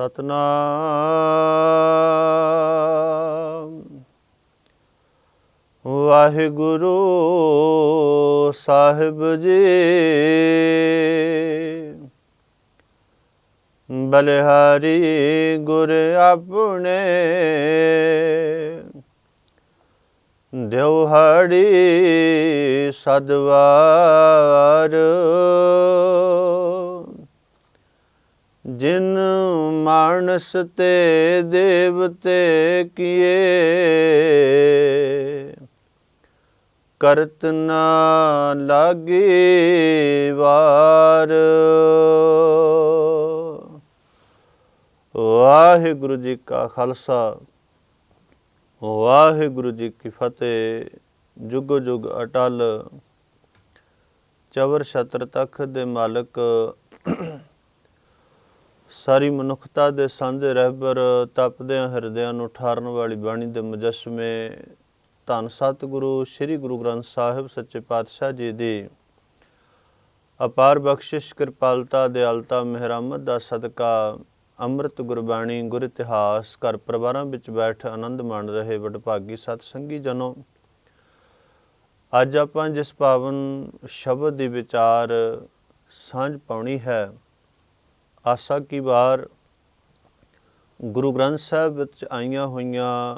ਸਤਨਾਮ। ਵਾਹਿਗੁਰੂ ਸਾਹਿਬ ਜੀ। ਬਲਿਹਾਰੀ ਗੁਰ ਆਪਣੇ। ਦਿਵਹਾੜੀ ਸਦਵਾਰ। ਜਿਨ ਮਾਨਸ ਤੇ ਦੇਵਤੇ ਕੀਏ, ਕਰਤ ਨਾ ਲਾਗੇ ਵਾਰ। ਵਾਹਿਗੁਰੂ ਜੀ ਕਾ ਖਾਲਸਾ, ਵਾਹਿਗੁਰੂ ਜੀ ਕੀ ਫਤਿਹ। ਜੁਗ ਜੁਗ ਅਟਲ, ਚਵਰ ਛਤਰ ਤਖ ਦੇ ਮਾਲਕ ਸਾਰੀ ਮਨੁੱਖਤਾ ਦੇ ਸਾਂਝੇ ਰਹਿਬਰ ਤਪਦਿਆਂ ਹਿਰਦਿਆਂ ਨੂੰ ਠਾਰਨ ਵਾਲੀ ਬਾਣੀ ਦੇ ਮੁਜੱਸਮੇ ਧੰਨ ਸਤਿਗੁਰੂ, ਸ੍ਰੀ ਗੁਰੂ ਗ੍ਰੰਥ ਸਾਹਿਬ ਸੱਚੇ ਪਾਤਸ਼ਾਹ ਜੀ ਦੀ ਅਪਾਰ ਬਖਸ਼ਿਸ਼ ਕਿਰਪਾਲਤਾ, ਦਿਆਲਤਾ, ਮਿਹਰਮਤ ਦਾ ਸਦਕਾ ਅੰਮ੍ਰਿਤ ਗੁਰਬਾਣੀ, ਗੁਰ ਇਤਿਹਾਸ, ਘਰ ਪਰਿਵਾਰਾਂ ਵਿੱਚ ਬੈਠ ਆਨੰਦ ਮਾਣ ਰਹੇ ਵਡਭਾਗੀ ਸਤਸੰਗੀ ਜਨੋ। ਅੱਜ ਆਪਾਂ ਜਿਸ ਪਾਵਨ ਸ਼ਬਦ ਦੀ ਵਿਚਾਰ ਸਾਂਝ ਪਾਉਣੀ ਹੈ ਆਸਾ ਕੀ ਵਾਰ ਗੁਰੂ ਗ੍ਰੰਥ ਸਾਹਿਬ ਵਿੱਚ ਆਈਆਂ ਹੋਈਆਂ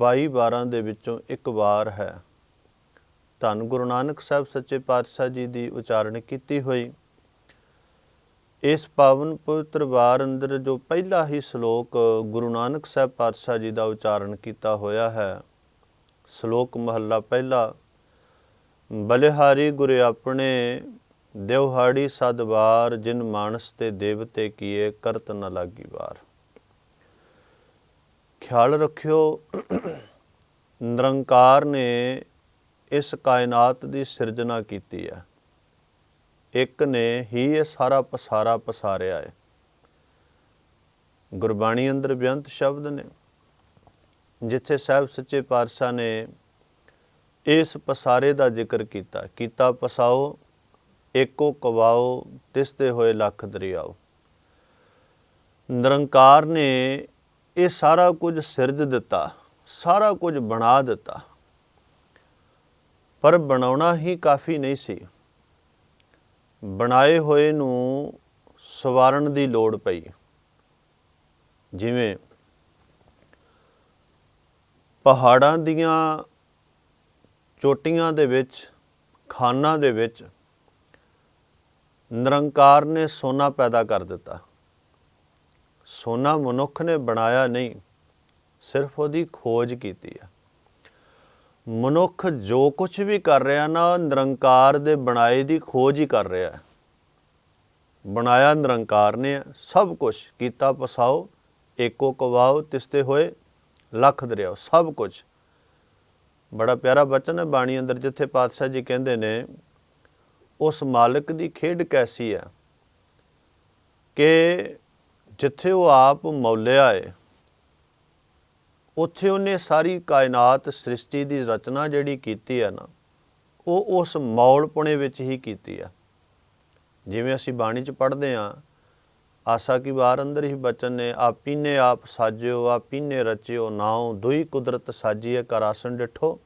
22 ਵਾਰਾਂ ਦੇ ਵਿੱਚੋਂ ਇੱਕ ਵਾਰ ਹੈ। ਧੰਨ ਗੁਰੂ ਨਾਨਕ ਸਾਹਿਬ ਸੱਚੇ ਪਾਤਸ਼ਾਹ ਜੀ ਦੀ ਉਚਾਰਨ ਕੀਤੀ ਹੋਈ। ਇਸ ਪਾਵਨ ਪਵਿੱਤਰ ਵਾਰ ਅੰਦਰ ਜੋ ਪਹਿਲਾ ਹੀ ਸ਼ਲੋਕ ਗੁਰੂ ਨਾਨਕ ਸਾਹਿਬ ਪਾਤਸ਼ਾਹ ਜੀ ਦਾ ਉਚਾਰਨ ਕੀਤਾ ਹੋਇਆ ਹੈ, ਸ਼ਲੋਕ ਮਹੱਲਾ ਪਹਿਲਾ, ਬਲਿਹਾਰੀ ਗੁਰ ਆਪਣੇ ਦਿਵਹਾੜੀ ਸਦਵਾਰ ਜਿਨ ਮਾਨਸ ਤੇ ਦੇਵਤੇ ਕੀਏ ਕਰਤ ਨ ਲਾਗੀ ਵਾਰ। ਖਿਆਲ ਰੱਖਿਓ, ਨਿਰੰਕਾਰ ਨੇ ਇਸ ਕਾਇਨਾਤ ਦੀ ਸਿਰਜਣਾ ਕੀਤੀ ਹੈ। ਇੱਕ ਨੇ ਹੀ ਇਹ ਸਾਰਾ ਪਸਾਰਾ ਪਸਾਰਿਆ ਹੈ। ਗੁਰਬਾਣੀ ਅੰਦਰ ਬੇਅੰਤ ਸ਼ਬਦ ਨੇ, ਜਿੱਥੇ ਸਾਹਿਬ ਸੱਚੇ ਪਾਤਸ਼ਾਹ ਨੇ ਇਸ ਪਸਾਰੇ ਦਾ ਜ਼ਿਕਰ ਕੀਤਾ। ਕੀਤਾ ਪਸਾਓ ਏਕੋ ਕਵਾਓ, ਤਿਸਤੇ ਹੋਏ ਲੱਖ ਦਰਿਆਓ। ਨਿਰੰਕਾਰ ਨੇ ਇਹ ਸਾਰਾ ਕੁਝ ਸਿਰਜ ਦਿੱਤਾ, ਸਾਰਾ ਕੁਝ ਬਣਾ ਦਿੱਤਾ। ਪਰ ਬਣਾਉਣਾ ਹੀ ਕਾਫੀ ਨਹੀਂ ਸੀ। ਬਣਾਏ ਹੋਏ ਨੂੰ ਸਵਾਰਨ ਦੀ ਲੋੜ ਪਈ। ਜਿਵੇਂ ਪਹਾੜਾਂ ਦੀਆਂ ਚੋਟੀਆਂ ਦੇ ਵਿੱਚ, ਖਾਨਾਂ ਦੇ ਵਿੱਚ ਨਿਰੰਕਾਰ ਨੇ ਸੋਨਾ ਪੈਦਾ ਕਰ ਦਿੱਤਾ। ਸੋਨਾ ਮਨੁੱਖ ਨੇ ਬਣਾਇਆ ਨਹੀਂ, ਸਿਰਫ ਉਹਦੀ ਖੋਜ ਕੀਤੀ ਹੈ ਮਨੁੱਖ ਜੋ ਕੁਝ ਵੀ ਕਰ ਰਿਹਾ ਨਾ ਉਹ ਨਿਰੰਕਾਰ ਦੇ ਬਣਾਏ ਦੀ ਖੋਜ ਹੀ ਕਰ ਰਿਹਾ ਹੈ। ਬਣਾਇਆ ਨਿਰੰਕਾਰ ਨੇ ਸਭ ਕੁਝ ਕੀਤਾ ਪਸਾਓ, ਏਕੋ ਕਵਾਓ, ਤਿਸਤੇ ਹੋਏ, ਲੱਖ ਦਰਿਆਓ, ਸਭ ਕੁਝ ਬੜਾ ਪਿਆਰਾ ਬਚਨ ਹੈ ਬਾਣੀ ਅੰਦਰ, ਜਿੱਥੇ ਪਾਤਸ਼ਾਹ ਜੀ ਕਹਿੰਦੇ ਨੇ ਉਸ ਮਾਲਕ ਦੀ ਖੇਡ ਕੈਸੀ ਹੈ? ਕਿ ਜਿੱਥੇ ਉਹ ਆਪ ਮੌਲਿਆ ਹੈ ਉੱਥੇ ਉਹਨੇ ਸਾਰੀ ਕਾਇਨਾਤ ਸ੍ਰਿਸ਼ਟੀ ਦੀ ਰਚਨਾ ਜਿਹੜੀ ਕੀਤੀ ਹੈ ਨਾ, ਉਹ ਉਸ ਮੌਲਪੁਣੇ ਵਿੱਚ ਹੀ ਕੀਤੀ ਹੈ। ਜਿਵੇਂ ਅਸੀਂ ਬਾਣੀ 'ਚ ਪੜ੍ਹਦੇ ਹਾਂ, ਆਸਾ ਕੀ ਵਾਰ ਅੰਦਰ ਹੀ ਬਚਨ ਨੇ ਆਪੀਨੇ ਆਪ ਸਾਜਿਓ ਆਪੀਨੇ ਰਚਿਓ, ਨਾਉ ਦੁਈ ਕੁਦਰਤ ਸਾਜੀਏ ਕਰ ਆਸਣ ਡਿਠੋ,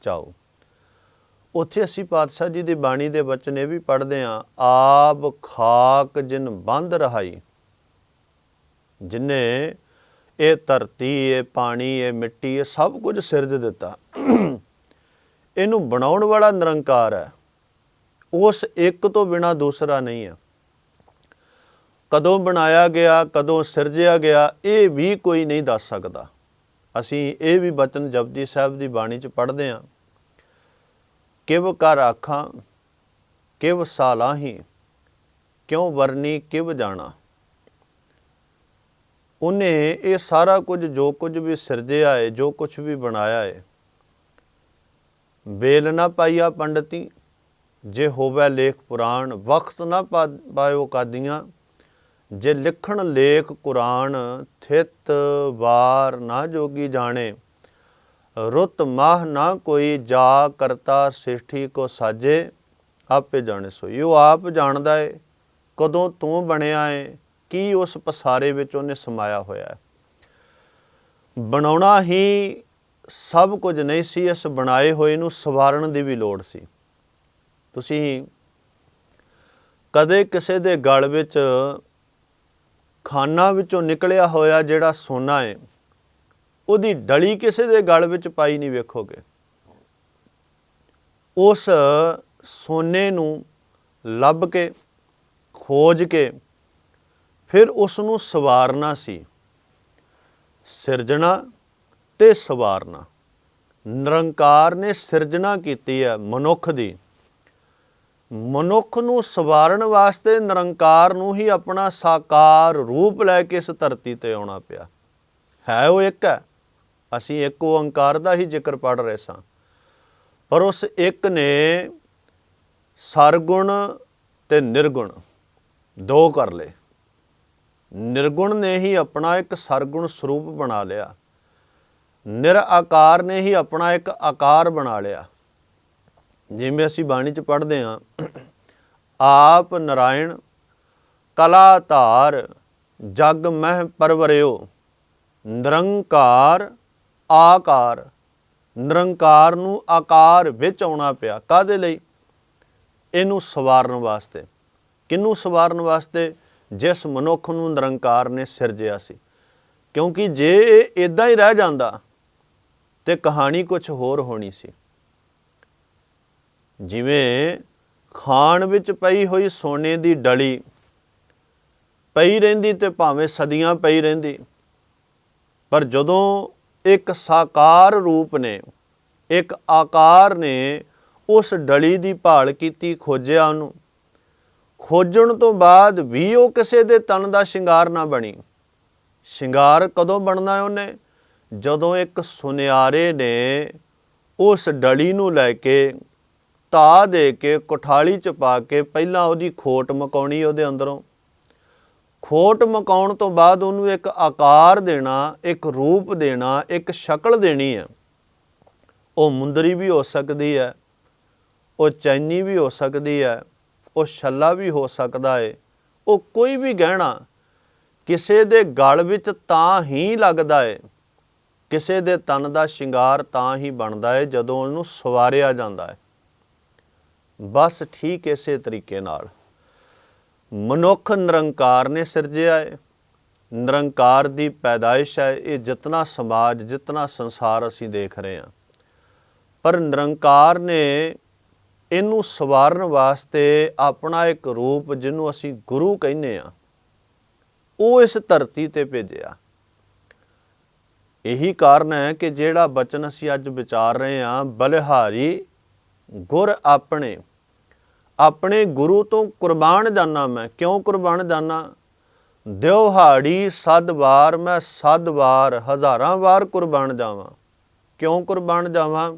ਚਾਓ। ਉੱਥੇ ਅਸੀਂ ਪਾਤਸ਼ਾਹ ਜੀ ਦੀ ਬਾਣੀ ਦੇ ਬਚਨ ਇਹ ਵੀ ਪੜ੍ਹਦੇ ਹਾਂ ਆਪ ਖਾਕ ਜਿਨ ਬੰਦ ਰਹਾਈ, ਜਿਨੇ ਇਹ ਧਰਤੀ, ਇਹ ਪਾਣੀ, ਇਹ ਮਿੱਟੀ, ਇਹ ਸਭ ਕੁਝ ਸਿਰਜ ਦਿੱਤਾ। ਇਹਨੂੰ ਬਣਾਉਣ ਵਾਲਾ ਨਿਰੰਕਾਰ ਹੈ। ਉਸ ਇੱਕ ਤੋਂ ਬਿਨਾ ਦੂਸਰਾ ਨਹੀਂ ਹੈ। ਕਦੋਂ ਬਣਾਇਆ ਗਿਆ, ਕਦੋਂ ਸਿਰਜਿਆ ਗਿਆ, ਇਹ ਵੀ ਕੋਈ ਨਹੀਂ ਦੱਸ ਸਕਦਾ। ਅਸੀਂ ਇਹ ਵੀ ਬਚਨ ਜਪਜੀ ਸਾਹਿਬ ਦੀ ਬਾਣੀ ਚ ਪੜ੍ਹਦੇ ਹਾਂ। ਕਿਵ ਕਰ ਆਖਾਂ, ਕਿਵ ਸਾਲਾਹੀ, ਕਿਉ ਵਰਨੀ ਕਿਵ ਜਾਣਾ? ਉਹਨੇ ਇਹ ਸਾਰਾ ਕੁਝ ਜੋ ਕੁਝ ਵੀ ਸਿਰਜਿਆ ਹੈ ਜੋ ਕੁਝ ਵੀ ਬਣਾਇਆ ਹੈ ਬੇਲ ਨਾ ਪਾਈਆ ਪੰਡਤੀ, ਜੇ ਹੋਵੇ ਲੇਖ ਪੁਰਾਣ ਵਕਤ ਨਾ ਪਾ- ਪਾਇਓ ਕਾਦੀਆਂ, ਜੇ ਲਿਖਣ ਲੇਖ ਕੁਰਾਨ, ਥਿਤ ਵਾਰ ਨਾ ਜੋਗੀ ਜਾਣੇ। ਰੁੱਤ ਮਾਹ ਨਾ ਕੋਈ ਜਾ ਕਰਤਾ ਸ੍ਰਿਸ਼ਟੀ ਕੋ ਸਾਜੇ, ਆਪੇ ਜਾਣੇ ਸੋਈ ਉਹ ਆਪ ਜਾਣਦਾ ਏ, ਕਦੋਂ ਤੂੰ ਬਣਿਆ ਏ, ਕੀ ਉਸ ਪਸਾਰੇ ਵਿੱਚ ਉਹਨੇ ਸਮਾਇਆ ਹੋਇਆ ਹੈ ਬਣਾਉਣਾ ਹੀ ਸਭ ਕੁਝ ਨਹੀਂ ਸੀ, ਇਸ ਬਣਾਏ ਹੋਏ ਨੂੰ ਸਵਾਰਨ ਦੀ ਵੀ ਲੋੜ ਸੀ। ਤੁਸੀਂ ਕਦੇ ਕਿਸੇ ਦੇ ਗਲ ਵਿੱਚ ਖਾਨਾ ਵਿੱਚੋਂ ਨਿਕਲਿਆ ਹੋਇਆ ਜਿਹੜਾ ਸੋਨਾ ਹੈ ਉਹਦੀ ਡਲੀ ਕਿਸੇ ਦੇ ਗਲ ਵਿੱਚ ਪਾਈ ਨਹੀਂ ਵੇਖੋਗੇ। ਉਸ ਸੋਨੇ ਨੂੰ ਲੱਭ ਕੇ, ਖੋਜ ਕੇ, ਫਿਰ ਉਸ ਨੂੰ ਸਵਾਰਨਾ ਸੀ। ਸਿਰਜਣਾ ਤੇ ਸਵਾਰਨਾ। ਨਿਰੰਕਾਰ ਨੇ ਸਿਰਜਣਾ ਕੀਤੀ ਹੈ ਮਨੁੱਖ ਦੀ। ਮਨੁੱਖ ਨੂੰ ਸਵਾਰਨ ਵਾਸਤੇ ਨਿਰੰਕਾਰ ਨੂੰ ਹੀ ਆਪਣਾ ਸਾਕਾਰ ਰੂਪ ਲੈ ਕੇ ਇਸ ਧਰਤੀ ਤੇ ਆਉਣਾ ਪਿਆ। ਹੈ ਉਹ ਇੱਕ ਹੈ। ਅਸੀਂ ਇੱਕ ਓੰਕਾਰ ਦਾ ਹੀ ਜ਼ਿਕਰ ਪੜ ਰਹੇ ਸਾਂ। ਪਰ ਉਸ ਇੱਕ ਨੇ ਸਰਗੁਣ ਤੇ ਨਿਰਗੁਣ ਦੋ ਕਰ ਲਏ। ਨਿਰਗੁਣ ਨੇ ਹੀ ਆਪਣਾ ਇੱਕ ਸਰਗੁਣ ਸਰੂਪ ਬਣਾ ਲਿਆ। ਨਿਰਆਕਾਰ ਨੇ ਹੀ ਆਪਣਾ ਇੱਕ ਆਕਾਰ ਬਣਾ ਲਿਆ। ਜਿਵੇਂ ਅਸੀਂ ਬਾਣੀ ਚ ਪੜ੍ਹਦੇ ਹਾਂ, ਆਪ ਨਰਾਇਣ ਕਲਾ ਧਾਰ ਜਗ ਮਹਿ ਪਰਵਰਿਓ ਨਿਰੰਕਾਰ ਆਕਾਰ, ਨਿਰੰਕਾਰ ਨੂੰ ਆਕਾਰ ਵਿੱਚ ਆਉਣਾ ਪਿਆ। ਕਾਦੇ ਲਈ? ਇਹਨੂੰ ਸਵਾਰਨ ਵਾਸਤੇ। ਕਿਹਨੂੰ ਸਵਾਰਨ ਵਾਸਤੇ? ਜਿਸ ਮਨੁੱਖ ਨੂੰ ਨਿਰੰਕਾਰ ਨੇ ਸਿਰਜਿਆ ਸੀ। ਕਿਉਂਕਿ ਜੇ ਇਹ ਇਦਾਂ ਹੀ ਰਹਿ ਜਾਂਦਾ, ਤੇ ਕਹਾਣੀ ਕੁਝ ਹੋਰ ਹੋਣੀ ਸੀ। ਜਿਵੇਂ ਖਾਣ ਵਿੱਚ ਪਈ ਹੋਈ ਸੋਨੇ ਦੀ ਡਲੀ ਪਈ ਰਹਿੰਦੀ ਤੇ ਭਾਵੇਂ ਸਦੀਆਂ ਪਈ ਰਹਿੰਦੀ, ਪਰ ਜਦੋਂ ਇੱਕ ਸਾਕਾਰ ਰੂਪ ਨੇ, ਇੱਕ ਆਕਾਰ ਨੇ ਉਸ ਡਲੀ ਦੀ ਭਾਲ ਕੀਤੀ ਖੋਜਿਆ ਉਹਨੂੰ। ਖੋਜਣ ਤੋਂ ਬਾਅਦ ਵੀ ਉਹ ਕਿਸੇ ਦੇ ਤਨ ਦਾ ਸ਼ਿੰਗਾਰ ਨਾ ਬਣੀ। ਸ਼ਿੰਗਾਰ ਕਦੋਂ ਬਣਨਾ ਹੈ ਉਹਨੇ? ਜਦੋਂ ਇੱਕ ਸੁਨਿਆਰੇ ਨੇ ਉਸ ਡਲੀ ਨੂੰ ਲੈ ਕੇ ਤਾ ਦੇ ਕੇ ਕੋਠਾਲੀ ਚ ਪਾ ਕੇ ਪਹਿਲਾਂ ਉਹਦੀ ਖੋਟ ਮਕਾਉਣੀ ਉਹਦੇ ਅੰਦਰੋਂ। ਖੋਟ ਮਕਾਉਣ ਤੋਂ ਬਾਅਦ ਉਹਨੂੰ ਇੱਕ ਆਕਾਰ ਦੇਣਾ, ਇੱਕ ਰੂਪ ਦੇਣਾ, ਇੱਕ ਸ਼ਕਲ ਦੇਣੀ ਹੈ। ਉਹ ਮੁੰਦਰੀ ਵੀ ਹੋ ਸਕਦੀ ਹੈ, ਉਹ ਚੈਨੀ ਵੀ ਹੋ ਸਕਦੀ ਹੈ, ਉਹ ਛੱਲਾ ਵੀ ਹੋ ਸਕਦਾ ਹੈ ਉਹ ਕੋਈ ਵੀ ਗਹਿਣਾ ਕਿਸੇ ਦੇ ਗਲ ਵਿੱਚ ਤਾਂ ਹੀ ਲੱਗਦਾ ਹੈ ਕਿਸੇ ਦੇ ਤਨ ਦਾ ਸ਼ਿੰਗਾਰ ਤਾਂ ਹੀ ਬਣਦਾ ਹੈ ਜਦੋਂ ਉਹਨੂੰ ਸਵਾਰਿਆ ਜਾਂਦਾ ਹੈ ਬਸ ਠੀਕ ਇਸੇ ਤਰੀਕੇ ਨਾਲ। ਮਨੁੱਖ ਨਿਰੰਕਾਰ ਨੇ ਸਿਰਜਿਆ ਹੈ ਨਿਰੰਕਾਰ ਦੀ ਪੈਦਾਇਸ਼ ਹੈ, ਇਹ ਜਿਤਨਾ ਸਮਾਜ, ਜਿਤਨਾ ਸੰਸਾਰ ਅਸੀਂ ਦੇਖ ਰਹੇ ਹਾਂ। ਪਰ ਨਿਰੰਕਾਰ ਨੇ ਇਹਨੂੰ ਸਵਾਰਨ ਵਾਸਤੇ ਆਪਣਾ ਇੱਕ ਰੂਪ ਜਿਹਨੂੰ ਅਸੀਂ ਗੁਰੂ ਕਹਿੰਦੇ ਆ ਉਹ ਇਸ ਧਰਤੀ ਤੇ ਭੇਜਿਆ। ਇਹੀ ਕਾਰਨ ਹੈ ਕਿ ਜਿਹੜਾ ਬਚਨ ਅਸੀਂ ਅੱਜ ਵਿਚਾਰ ਰਹੇ ਹਾਂ, ਬਲਿਹਾਰੀ ਗੁਰ ਆਪਣੇ ਆਪਣੇ ਗੁਰੂ ਤੋਂ ਕੁਰਬਾਨ ਜਾਣਾ ਮੈਂ। ਕਿਉਂ ਕੁਰਬਾਨ ਜਾਣਾ ਦਿਵਹਾੜੀ ਸਦ ਵਾਰ, ਮੈਂ ਸਦ ਵਾਰ, ਹਜ਼ਾਰਾਂ ਵਾਰ ਕੁਰਬਾਨ ਜਾਵਾਂ। ਕਿਉਂ ਕੁਰਬਾਨ ਜਾਵਾਂ?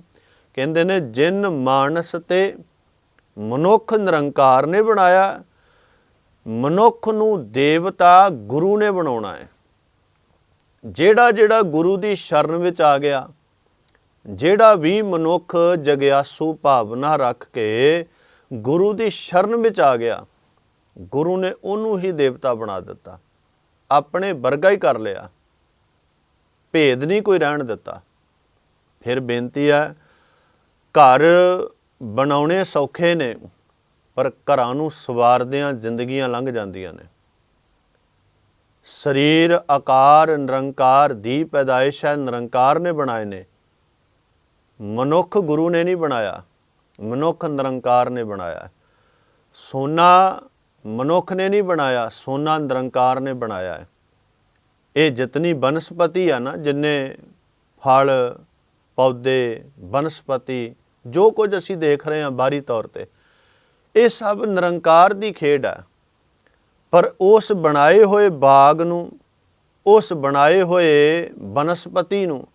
ਕਹਿੰਦੇ ਨੇ, ਜਿਨ ਮਾਨਸ ਤੇ ਮਨੁੱਖ ਨਿਰੰਕਾਰ ਨੇ ਬਣਾਇਆ, ਮਨੁੱਖ ਨੂੰ ਦੇਵਤਾ ਗੁਰੂ ਨੇ ਬਣਾਉਣਾ ਹੈ। ਜਿਹੜਾ ਜਿਹੜਾ ਗੁਰੂ ਦੀ ਸ਼ਰਨ ਵਿੱਚ ਆ ਗਿਆ, ਜਿਹੜਾ ਵੀ ਮਨੁੱਖ ਜਗਿਆਸੂ ਭਾਵਨਾ ਰੱਖ ਕੇ ਗੁਰੂ ਦੀ ਸ਼ਰਨ ਵਿੱਚ ਆ ਗਿਆ। ਗੁਰੂ ਨੇ ਉਹਨੂੰ ਹੀ ਦੇਵਤਾ ਬਣਾ ਦਿੱਤਾ। ਆਪਣੇ ਵਰਗਾ ਹੀ ਕਰ ਲਿਆ। ਭੇਦ ਨਹੀਂ ਕੋਈ ਰਹਿਣ ਦਿੱਤਾ। ਫਿਰ ਬੇਨਤੀ ਹੈ, ਘਰ ਬਣਾਉਣੇ ਸੌਖੇ ਨੇ, ਪਰ ਘਰਾਂ ਨੂੰ ਸਵਾਰਦਿਆਂ ਜ਼ਿੰਦਗੀਆਂ ਲੰਘ ਜਾਂਦੀਆਂ ਨੇ। ਸਰੀਰ ਆਕਾਰ ਨਿਰੰਕਾਰ ਦੀ ਪੈਦਾਇਸ਼ ਹੈ, ਨਿਰੰਕਾਰ ਨੇ ਬਣਾਏ ਨੇ। ਮਨੁੱਖ ਗੁਰੂ ਨੇ ਨਹੀਂ ਬਣਾਇਆ। ਮਨੁੱਖ ਨਿਰੰਕਾਰ ਨੇ ਬਣਾਇਆ ਸੋਨਾ ਮਨੁੱਖ ਨੇ ਨਹੀਂ ਬਣਾਇਆ, ਸੋਨਾ ਨਿਰੰਕਾਰ ਨੇ ਬਣਾਇਆ ਹੈ। ਇਹ ਜਿਤਨੀ ਬਨਸਪਤੀ ਆ ਨਾ, ਜਿੰਨੇ ਫਲ, ਪੌਦੇ, ਬਨਸਪਤੀ, ਜੋ ਕੁਝ ਅਸੀਂ ਦੇਖ ਰਹੇ ਹਾਂ ਬਾਹਰੀ ਤੌਰ ਤੇ, ਇਹ ਸਭ ਨਿਰੰਕਾਰ ਦੀ ਖੇਡ ਹੈ। ਪਰ ਉਸ ਬਣਾਏ ਹੋਏ ਬਾਗ ਨੂੰ, ਉਸ ਬਣਾਏ ਹੋਏ ਬਨਸਪਤੀ ਨੂੰ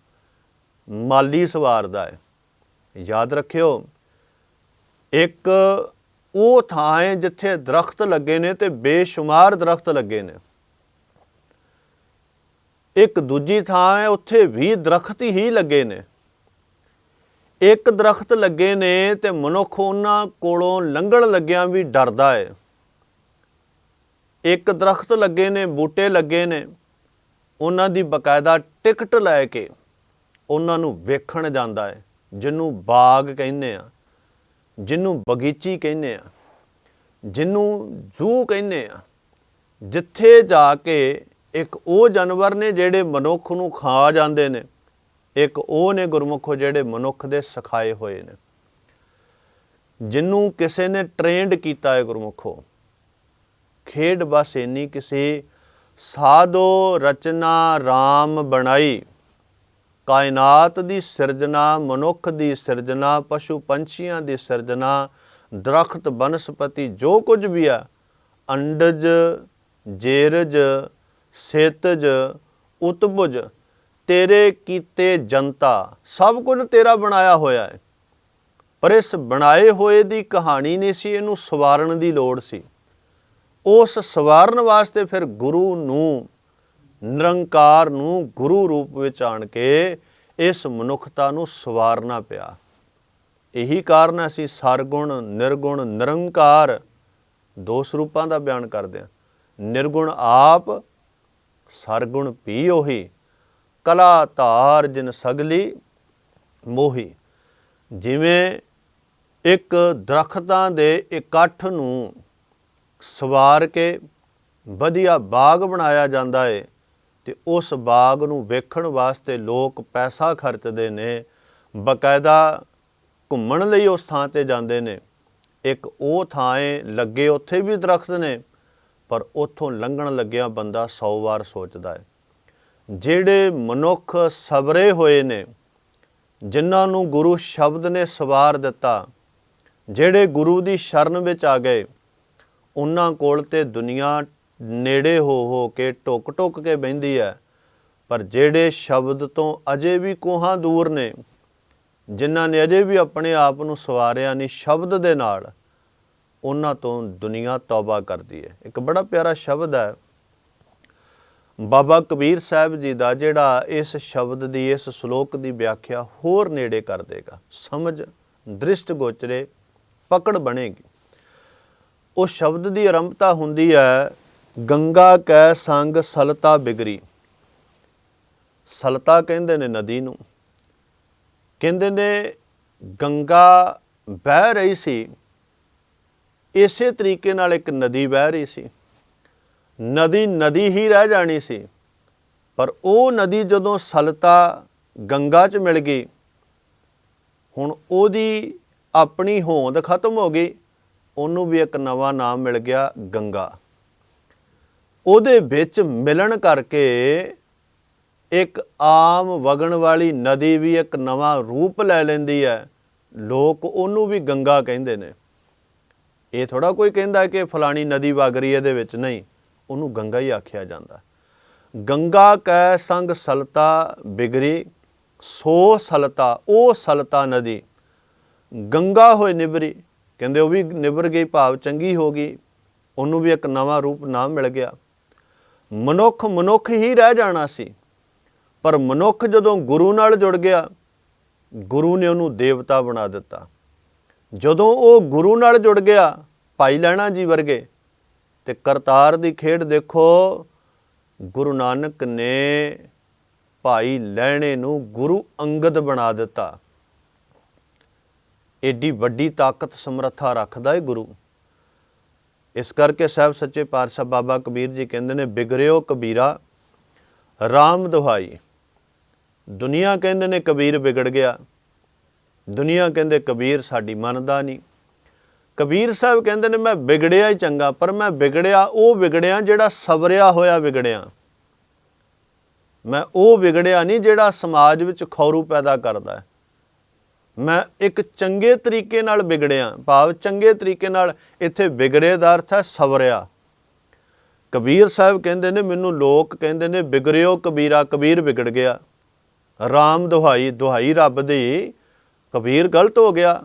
ਮਾਲੀ ਸਵਾਰਦਾ ਹੈ। ਯਾਦ ਰੱਖਿਓ ਇੱਕ ਉਹ ਥਾਂ ਹੈ ਜਿੱਥੇ ਦਰਖਤ ਲੱਗੇ ਨੇ ਤੇ ਬੇਸ਼ੁਮਾਰ ਦਰਖਤ ਲੱਗੇ ਨੇ। ਇੱਕ ਦੂਜੀ ਥਾਂ ਹੈ, ਉੱਥੇ ਵੀ ਦਰਖਤ ਹੀ ਲੱਗੇ ਨੇ। ਇੱਕ ਦਰਖਤ ਲੱਗੇ ਨੇ ਤੇ ਮਨੁੱਖ ਉਹਨਾਂ ਕੋਲੋਂ ਲੰਘਣ ਲੱਗਿਆਂ ਵੀ ਡਰਦਾ ਹੈ। ਇੱਕ ਦਰਖਤ ਲੱਗੇ ਨੇ, ਬੂਟੇ ਲੱਗੇ ਨੇ। ਉਹਨਾਂ ਦੀ ਬਕਾਇਦਾ ਟਿਕਟ ਲੈ ਕੇ ਉਹਨਾਂ ਨੂੰ ਵੇਖਣ ਜਾਂਦਾ ਹੈ, ਜਿਹਨੂੰ ਬਾਗ ਕਹਿੰਦੇ ਆ। ਜਿਹਨੂੰ ਬਗੀਚੀ ਕਹਿੰਦੇ ਆ ਜਿਹਨੂੰ ਜੂ ਕਹਿੰਦੇ ਆ, ਜਿੱਥੇ ਜਾ ਕੇ ਇੱਕ ਉਹ ਜਾਨਵਰ ਨੇ ਜਿਹੜੇ ਮਨੁੱਖ ਨੂੰ ਖਾ ਜਾਂਦੇ ਨੇ, ਇੱਕ ਉਹ ਨੇ ਗੁਰਮੁਖੋ ਜਿਹੜੇ ਮਨੁੱਖ ਦੇ ਸਿਖਾਏ ਹੋਏ ਨੇ। ਜਿਹਨੂੰ ਕਿਸੇ ਨੇ ਟ੍ਰੇਨਡ ਕੀਤਾ ਹੈ ਗੁਰਮੁਖੋ। ਖੇਡ ਬਸ ਇੰਨੀ ਕਿਸੇ ਸਾਧੋ ਰਚਨਾ RAM ਬਣਾਈ। ਕਾਇਨਾਤ ਦੀ ਸਿਰਜਣਾ, ਮਨੁੱਖ ਦੀ ਸਿਰਜਣਾ, ਪਸ਼ੂ ਪੰਛੀਆਂ ਦੀ ਸਿਰਜਣਾ, ਦਰਖਤ, ਬਨਸਪਤੀ, ਜੋ ਕੁਝ ਵੀ ਆ, ਅੰਡਜ, ਜੇਰਜ, ਸੇਤਜ, ਉਤਬੁਜ, ਤੇਰੇ ਕੀਤੇ ਜਨਤਾ, ਸਭ ਕੁਝ ਤੇਰਾ ਬਣਾਇਆ ਹੋਇਆ ਹੈ। ਪਰ ਇਸ ਬਣਾਏ ਹੋਏ ਦੀ ਕਹਾਣੀ ਨਹੀਂ ਸੀ, ਇਹਨੂੰ ਸਵਾਰਨ ਦੀ ਲੋੜ ਸੀ। ਉਸ ਸਵਾਰਨ ਵਾਸਤੇ ਫਿਰ ਗੁਰੂ ਨੂੰ ਨਿਰੰਕਾਰ ਨੂੰ ਗੁਰੂ ਰੂਪ ਵਿੱਚ ਆਣ ਕੇ ਇਸ ਮਨੁੱਖਤਾ ਨੂੰ ਸਵਾਰਨਾ ਪਿਆ। ਇਹੀ ਕਾਰਨ ਅਸੀਂ ਸਰਗੁਣ, ਨਿਰਗੁਣ, ਨਿਰੰਕਾਰ ਦੋ ਸਰੂਪਾਂ ਦਾ ਬਿਆਨ ਕਰਦੇ ਹਾਂ। ਨਿਰਗੁਣ ਆਪ, ਸਰਗੁਣ ਪੀ ਉਹੀ। ਕਲਾ ਧਾਰ ਜਿਨ ਸਗਲੀ, ਮੋਹੀ। ਜਿਵੇਂ ਇੱਕ ਦਰਖਤਾਂ ਦੇ ਇਕੱਠ ਨੂੰ ਸਵਾਰ ਕੇ ਵਧੀਆ ਬਾਗ ਬਣਾਇਆ ਜਾਂਦਾ ਏ ਤੇ ਉਸ ਬਾਗ ਨੂੰ ਵੇਖਣ ਵਾਸਤੇ ਲੋਕ ਪੈਸਾ ਖਰਚਦੇ ਨੇ, ਬਕਾਇਦਾ ਘੁੰਮਣ ਲਈ ਉਸ ਥਾਂ ਤੇ ਜਾਂਦੇ ਨੇ। ਇੱਕ ਉਹ ਥਾਂ ਏ ਲੱਗੇ ਉੱਥੇ ਵੀ ਦਰਖਤ ਨੇ, ਪਰ ਉੱਥੋਂ ਲੰਘਣ ਲੱਗਿਆ ਬੰਦਾ 100 ਵਾਰ ਸੋਚਦਾ ਹੈ। ਜਿਹੜੇ ਮਨੁੱਖ ਸਬਰੇ ਹੋਏ ਨੇ, ਜਿਨ੍ਹਾਂ ਨੂੰ ਗੁਰੂ ਸ਼ਬਦ ਨੇ ਸਵਾਰ ਦਿੱਤਾ, ਜਿਹੜੇ ਗੁਰੂ ਦੀ ਸ਼ਰਨ ਵਿੱਚ ਆ ਗਏ, ਉਹਨਾਂ ਕੋਲ ਤੇ ਦੁਨੀਆ ਨੇੜੇ ਹੋ ਹੋ ਕੇ ਟੁਕ ਟੁਕ ਕੇ ਬਹਿੰਦੀ ਹੈ। ਪਰ ਜਿਹੜੇ ਸ਼ਬਦ ਤੋਂ ਅਜੇ ਵੀ ਕੋਹਾਂ ਦੂਰ ਨੇ, ਜਿਨ੍ਹਾਂ ਨੇ ਅਜੇ ਵੀ ਆਪਣੇ ਆਪ ਨੂੰ ਸਵਾਰਿਆ ਨਹੀਂ ਸ਼ਬਦ ਦੇ ਨਾਲ, ਉਹਨਾਂ ਤੋਂ ਦੁਨੀਆ ਤੌਬਾ ਕਰਦੀ ਹੈ। ਇੱਕ ਬੜਾ ਪਿਆਰਾ ਸ਼ਬਦ ਹੈ। ਬਾਬਾ ਕਬੀਰ ਸਾਹਿਬ ਜੀ ਦਾ ਜਿਹੜਾ ਇਸ ਸ਼ਬਦ ਦੀ, ਇਸ ਸ਼ਲੋਕ ਦੀ ਵਿਆਖਿਆ ਹੋਰ ਨੇੜੇ ਕਰ ਦੇਗਾ। ਸਮਝ, ਦ੍ਰਿਸ਼ਟ ਗੋਚਰੇ, ਪਕੜ ਬਣੇਗੀ। ਉਹ ਸ਼ਬਦ ਦੀ ਆਰੰਭਤਾ ਹੁੰਦੀ ਹੈ ਗੰਗਾ ਕੈ ਸੰਗ ਸਲਤਾ ਬਿਗਰੀ। ਸਲਤਾ ਕਹਿੰਦੇ ਨੇ ਨਦੀ ਨੂੰ। ਕਹਿੰਦੇ ਨੇ ਗੰਗਾ ਬਹਿ ਰਹੀ ਸੀ। ਇਸੇ ਤਰੀਕੇ ਨਾਲ ਇੱਕ ਨਦੀ ਬਹਿ ਰਹੀ ਸੀ। ਨਦੀ ਨਦੀ ਹੀ ਰਹਿ ਜਾਣੀ ਸੀ। ਪਰ ਉਹ ਨਦੀ ਜਦੋਂ ਸਲਤਾ ਗੰਗਾ 'ਚ ਮਿਲ ਗਈ, ਹੁਣ ਉਹਦੀ ਆਪਣੀ ਹੋਂਦ ਖਤਮ ਹੋ ਗਈ। ਉਹਨੂੰ ਵੀ ਇੱਕ ਨਵਾਂ ਨਾਮ ਮਿਲ ਗਿਆ ਗੰਗਾ। ਉਹਦੇ ਵਿੱਚ ਮਿਲਣ ਕਰਕੇ ਇੱਕ ਆਮ ਵਗਣ ਵਾਲੀ ਨਦੀ ਵੀ ਇੱਕ ਨਵਾਂ ਰੂਪ ਲੈ ਲੈਂਦੀ ਹੈ। ਲੋਕ ਉਹਨੂੰ ਵੀ ਗੰਗਾ ਕਹਿੰਦੇ ਨੇ। ਇਹ ਥੋੜਾ ਕੋਈ ਕਹਿੰਦਾ ਕਿ ਫਲਾਣੀ ਨਦੀ ਵਗ ਰਹੀ ਹੈ ਇਹਦੇ ਵਿੱਚ। ਨਹੀਂ, ਉਹਨੂੰ ਗੰਗਾ ਹੀ ਆਖਿਆ ਜਾਂਦਾ। ਗੰਗਾ ਕੈ ਸੰਗ ਸਲਤਾ ਬਿਗਰੀ, ਸੋ ਸਲਤਾ ਉਹ ਸਲਤਾ ਨਦੀ। ਗੰਗਾ ਹੋਏ ਨਿਬਰੀ ਕਹਿੰਦੇ ਉਹ ਵੀ ਨਿਬਰ ਗਈ, ਭਾਵ ਚੰਗੀ ਹੋ ਗਈ। ਉਹਨੂੰ ਵੀ ਇੱਕ ਨਵਾਂ ਰੂਪ ਨਾਮ ਮਿਲ ਗਿਆ। ਮਨੁੱਖ ਮਨੁੱਖ ਹੀ ਰਹਿ ਜਾਣਾ ਸੀ। ਪਰ ਮਨੁੱਖ ਜਦੋਂ ਗੁਰੂ ਨਾਲ ਜੁੜ ਗਿਆ, ਗੁਰੂ ਨੇ ਉਹਨੂੰ ਦੇਵਤਾ ਬਣਾ ਦਿੱਤਾ। ਜਦੋਂ ਉਹ ਗੁਰੂ ਨਾਲ ਜੁੜ ਗਿਆ, ਭਾਈ ਲੈਣਾ ਜੀ ਵਰਗੇ, ਤੇ ਕਰਤਾਰ ਦੀ ਖੇਡ ਦੇਖੋ, ਗੁਰੂ ਨਾਨਕ ਨੇ ਭਾਈ ਲੈਣੇ ਨੂੰ ਗੁਰੂ ਅੰਗਦ ਬਣਾ ਦਿੱਤਾ। ਏਡੀ ਵੱਡੀ ਤਾਕਤ ਸਮਰੱਥਾ ਰੱਖਦਾ ਹੈ ਗੁਰੂ। ਇਸ ਕਰਕੇ ਸਾਹਿਬ ਸੱਚੇ ਪਾਤਸ਼ਾਹ ਬਾਬਾ ਕਬੀਰ ਜੀ ਕਹਿੰਦੇ ਨੇ, ਬਿਗੜਿਓ ਕਬੀਰਾ RAM ਦੁਹਾਈ। ਦੁਨੀਆ ਕਹਿੰਦੇ ਨੇ ਕਬੀਰ ਵਿਗੜ ਗਿਆ। ਦੁਨੀਆ ਕਹਿੰਦੇ ਕਬੀਰ ਸਾਡੀ ਮੰਨਦਾ ਨਹੀਂ। ਕਬੀਰ ਸਾਹਿਬ ਕਹਿੰਦੇ ਨੇ, ਮੈਂ ਵਿਗੜਿਆ ਹੀ ਚੰਗਾ, ਪਰ ਮੈਂ ਵਿਗੜਿਆ, ਉਹ ਵਿਗੜਿਆ ਜਿਹੜਾ ਸਬਰਿਆ ਹੋਇਆ ਵਿਗੜਿਆ। ਮੈਂ ਉਹ ਵਿਗੜਿਆ ਨਹੀਂ ਜਿਹੜਾ ਸਮਾਜ ਵਿੱਚ ਖੌਰੂ ਪੈਦਾ ਕਰਦਾ ਹੈ। ਮੈਂ ਇੱਕ ਚੰਗੇ ਤਰੀਕੇ ਨਾਲ ਵਿਗੜਿਆ। ਭਾਵ ਚੰਗੇ ਤਰੀਕੇ ਨਾਲ ਇੱਥੇ ਵਿਗੜੇ ਦਾ ਅਰਥ ਹੈ ਸਵਰਿਆ। ਕਬੀਰ ਸਾਹਿਬ ਕਹਿੰਦੇ ਨੇ, ਮੈਨੂੰ ਲੋਕ ਕਹਿੰਦੇ ਨੇ, ਵਿਗੜਿਓ ਕਬੀਰਾ, ਕਬੀਰ ਵਿਗੜ ਗਿਆ। RAM ਦੁਹਾਈ ਦੁਹਾਈ ਰੱਬ ਦੀ। ਕਬੀਰ ਗਲਤ ਹੋ ਗਿਆ।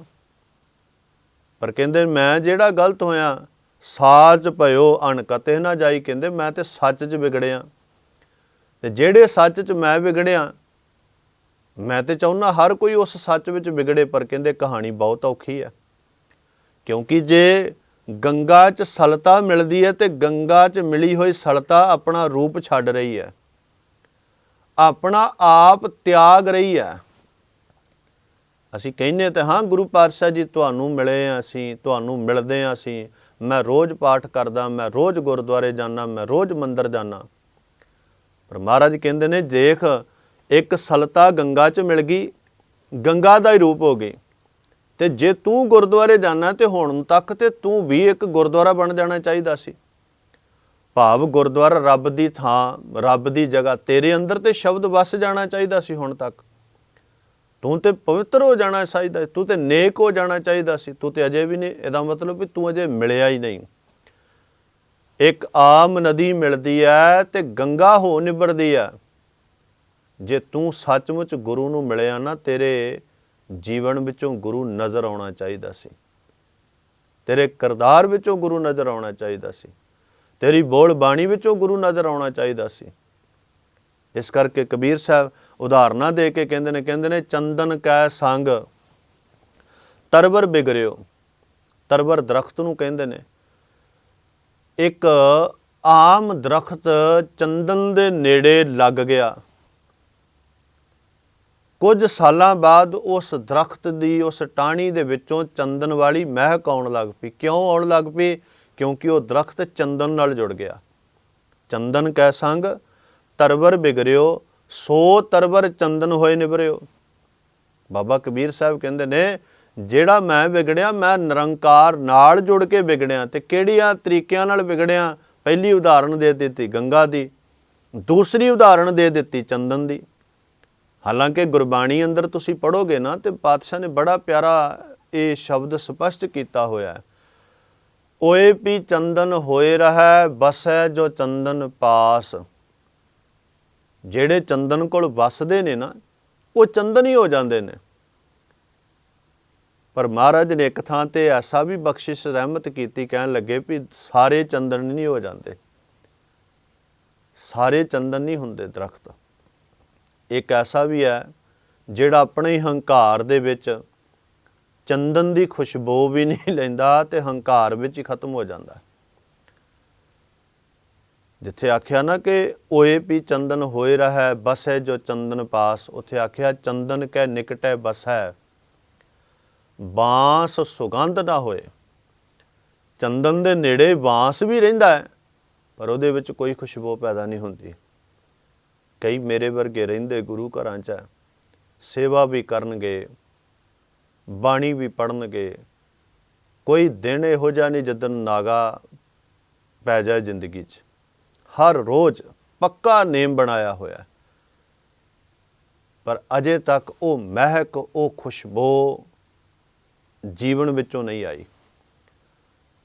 ਪਰ ਕਹਿੰਦੇ, ਮੈਂ ਜਿਹੜਾ ਗਲਤ ਹੋਇਆ ਸਾਚ ਭਇਓ ਅਣਕਤੇ ਨਾ ਜਾਈ ਕਹਿੰਦੇ, ਮੈਂ ਤੇ ਸੱਚ 'ਚ ਵਿਗੜਿਆ। ਤੇ ਜਿਹੜੇ ਸੱਚ 'ਚ ਮੈਂ ਵਿਗੜਿਆ ਮੈਂ ਤੇ ਚਾਹੁੰਦਾ ਹਰ ਕੋਈ ਉਸ ਸੱਚ ਵਿੱਚ ਵਿਗੜੇ, ਪਰ ਕਹਿੰਦੇ ਕਹਾਣੀ ਬਹੁਤ ਔਖੀ ਹੈ। ਕਿਉਂਕਿ ਜੇ ਗੰਗਾ 'ਚ ਸਲਤਾ ਮਿਲਦੀ ਹੈ ਤੇ ਗੰਗਾ 'ਚ ਮਿਲੀ ਹੋਈ ਸਲਤਾ ਆਪਣਾ ਰੂਪ ਛੱਡ ਰਹੀ ਹੈ। ਆਪਣਾ ਆਪ ਤਿਆਗ ਰਹੀ ਹੈ। ਅਸੀਂ ਕਹਿੰਨੇ ਤੇ ਹਾਂ, ਗੁਰੂ ਪਾਤਸ਼ਾਹ ਜੀ, ਤੁਹਾਨੂੰ ਮਿਲੇ ਹਾਂ ਅਸੀਂ, ਤੁਹਾਨੂੰ ਮਿਲਦੇ ਹਾਂ ਅਸੀਂ। ਮੈਂ ਰੋਜ਼ ਪਾਠ ਕਰਦਾ, ਮੈਂ ਰੋਜ਼ ਗੁਰਦੁਆਰੇ ਜਾਂਦਾ, ਮੈਂ ਰੋਜ਼ ਮੰਦਰ ਜਾਂਦਾ। ਪਰ ਮਹਾਰਾਜ ਕਹਿੰਦੇ ਨੇ, ਦੇਖ ਇੱਕ ਸਲਤਾ ਗੰਗਾ 'ਚ ਮਿਲ ਗਈ, ਗੰਗਾ ਦਾ ਹੀ ਰੂਪ ਹੋ ਗਈ। ਤੇ ਜੇ ਤੂੰ ਗੁਰਦੁਆਰੇ ਜਾਣਾ ਤੇ ਹੁਣ ਤੱਕ ਤੇ ਤੂੰ ਵੀ ਇੱਕ ਗੁਰਦੁਆਰਾ ਬਣ ਜਾਣਾ ਚਾਹੀਦਾ ਸੀ। ਭਾਵ ਗੁਰਦੁਆਰਾ ਰੱਬ ਦੀ ਥਾਂ, ਰੱਬ ਦੀ ਜਗ੍ਹਾ, ਤੇਰੇ ਅੰਦਰ ਤੇ ਸ਼ਬਦ ਵਸ ਜਾਣਾ ਚਾਹੀਦਾ ਸੀ ਹੁਣ ਤੱਕ। ਤੂੰ ਤੇ ਪਵਿੱਤਰ ਹੋ ਜਾਣਾ ਚਾਹੀਦਾ ਤੂੰ ਤੇ ਨੇਕ ਹੋ ਜਾਣਾ ਚਾਹੀਦਾ ਸੀ, ਤੂੰ ਤੇ ਅਜੇ ਵੀ ਨਹੀਂ, ਇਹਦਾ ਮਤਲਬ ਵੀ ਤੂੰ ਅਜੇ ਮਿਲਿਆ ਹੀ ਨਹੀਂ। ਇੱਕ ਆਮ ਨਦੀ ਮਿਲਦੀ ਹੈ ਤੇ ਗੰਗਾ ਹੋ ਨਿਬੜਦੀ ਹੈ। ਜੇ ਤੂੰ ਸੱਚਮੁੱਚ ਗੁਰੂ ਨੂੰ ਮਿਲਿਆ ਨਾ, ਤੇਰੇ ਜੀਵਨ ਵਿੱਚੋਂ ਗੁਰੂ ਨਜ਼ਰ ਆਉਣਾ ਚਾਹੀਦਾ ਸੀ। ਤੇਰੇ ਕਰਦਾਰ ਵਿੱਚੋਂ ਗੁਰੂ ਨਜ਼ਰ ਆਉਣਾ ਚਾਹੀਦਾ ਸੀ। ਤੇਰੀ ਬੋਲ ਬਾਣੀ ਵਿੱਚੋਂ ਗੁਰੂ ਨਜ਼ਰ ਆਉਣਾ ਚਾਹੀਦਾ ਸੀ। ਇਸ ਕਰਕੇ ਕਬੀਰ ਸਾਹਿਬ ਉਦਾਹਰਨਾਂ ਦੇ ਕੇ ਕਹਿੰਦੇ ਨੇ ਕਹਿੰਦੇ ਨੇ, ਚੰਦਨ ਕੈ ਸੰਗ, ਤਰਵਰ ਬਿਗਰਿਓ। ਤਰਵਰ ਦਰਖਤ ਨੂੰ ਕਹਿੰਦੇ ਨੇ। ਇੱਕ ਆਮ ਦਰਖਤ ਚੰਦਨ ਦੇ ਨੇੜੇ ਲੱਗ ਗਿਆ। ਕੁਝ ਸਾਲਾਂ ਬਾਅਦ ਉਸ ਦਰਖਤ ਦੀ, ਉਸ ਟਾਹਣੀ ਦੇ ਵਿੱਚੋਂ ਚੰਦਨ ਵਾਲੀ ਮਹਿਕ ਆਉਣ ਲੱਗ ਪਈ। ਕਿਉਂ ਆਉਣ ਲੱਗ ਪਈ? ਕਿਉਂਕਿ ਉਹ ਦਰਖਤ ਚੰਦਨ ਨਾਲ ਜੁੜ ਗਿਆ। ਚੰਦਨ ਕੈ ਸੰਗ, ਤਰਵਰ ਬਿਗਰਿਓ, ਸੋ ਤਰਵਰ ਚੰਦਨ ਹੋਏ ਨਿਬਰਿਓ ਬਾਬਾ ਕਬੀਰ ਸਾਹਿਬ ਕਹਿੰਦੇ ਨੇ, ਜਿਹੜਾ ਮੈਂ ਵਿਗੜਿਆ, ਮੈਂ ਨਿਰੰਕਾਰ ਨਾਲ ਜੁੜ ਕੇ ਵਿਗੜਿਆ ਤੇ ਕਿਹੜੀਆਂ ਤਰੀਕਿਆਂ ਨਾਲ ਵਿਗੜਿਆ? ਪਹਿਲੀ ਉਦਾਹਰਣ ਦੇ ਦਿੱਤੀ ਗੰਗਾ ਦੀ, ਦੂਸਰੀ ਉਦਾਹਰਣ ਦੇ ਦਿੱਤੀ ਚੰਦਨ ਦੀ। ਹਾਲਾਂਕਿ ਗੁਰਬਾਣੀ ਅੰਦਰ ਤੁਸੀਂ ਪੜੋਗੇ ਨਾ ਤੇ ਪਾਤਸ਼ਾਹ ਨੇ ਬੜਾ ਪਿਆਰਾ ਇਹ ਸ਼ਬਦ ਸਪਸ਼ਟ ਕੀਤਾ ਹੋਇਆ ਹੈ। ਓਏ ਵੀ ਚੰਦਨ ਹੋਏ ਰਹੈ ਬਸੈ ਜੋ ਚੰਦਨ ਪਾਸ। ਜਿਹੜੇ ਚੰਦਨ ਕੋਲ ਵਸਦੇ ਨੇ ਨਾ, ਉਹ ਚੰਦਨ ਹੀ ਹੋ ਜਾਂਦੇ ਨੇ। ਪਰ ਮਹਾਰਾਜ ਨੇ ਇੱਕ ਥਾਂ ਤੇ ਐਸਾ ਵੀ ਬਖਸ਼ਿਸ਼ ਰਹਿਮਤ ਕੀਤੀ, ਕਹਿਣ ਲੱਗੇ ਵੀ ਸਾਰੇ ਚੰਦਨ ਨਹੀਂ ਹੋ ਜਾਂਦੇ। ਸਾਰੇ ਚੰਦਨ ਨਹੀਂ ਹੁੰਦੇ ਦਰਖਤ। ਇੱਕ ਐਸਾ ਵੀ ਹੈ ਜਿਹੜਾ ਆਪਣੇ ਹੀ ਹੰਕਾਰ ਦੇ ਵਿੱਚ ਚੰਦਨ ਦੀ ਖੁਸ਼ਬੂ ਵੀ ਨਹੀਂ ਲੈਂਦਾ ਤੇ ਹੰਕਾਰ ਵਿੱਚ ਹੀ ਖਤਮ ਹੋ ਜਾਂਦਾ ਜਿੱਥੇ ਆਖਿਆ ਨਾ ਕਿ ਓਏ ਵੀ ਚੰਦਨ ਹੋਏ ਰਹਾ ਰਹੈ ਹੈ ਜੋ ਚੰਦਨ ਪਾਸ, ਉੱਥੇ ਆਖਿਆ ਚੰਦਨ ਕੈ ਨਿਕਟੈ ਹੈ ਬਾਂਸ ਸੁਗੰਧ ਨਾ ਹੋਏ। ਚੰਦਨ ਦੇ ਨੇੜੇ ਬਾਂਸ ਵੀ ਰਹਿੰਦਾ ਹੈ, ਪਰ ਉਹਦੇ ਵਿੱਚ ਕੋਈ ਖੁਸ਼ਬੂ ਪੈਦਾ ਨਹੀਂ ਹੁੰਦੀ। ਕਈ ਮੇਰੇ ਵਰਗੇ ਰਹਿੰਦੇ ਗੁਰੂ ਘਰਾਂ 'ਚ ਸੇਵਾ ਵੀ ਕਰਨਗੇ, ਬਾਣੀ ਵੀ ਪੜਨਗੇ ਕੋਈ ਦਿਨ ਇਹੋ ਜਿਹਾ ਨਹੀਂ ਜਦੋਂ ਨਾਗਾ ਪੈ ਜਾਏ ਜ਼ਿੰਦਗੀ 'ਚ। ਹਰ ਰੋਜ਼ ਪੱਕਾ ਨੇਮ ਬਣਾਇਆ ਹੋਇਆ। ਪਰ ਅਜੇ ਤੱਕ ਉਹ ਮਹਿਕ, ਉਹ ਖੁਸ਼ਬੂ ਜੀਵਨ ਵਿੱਚੋਂ ਨਹੀਂ ਆਈ।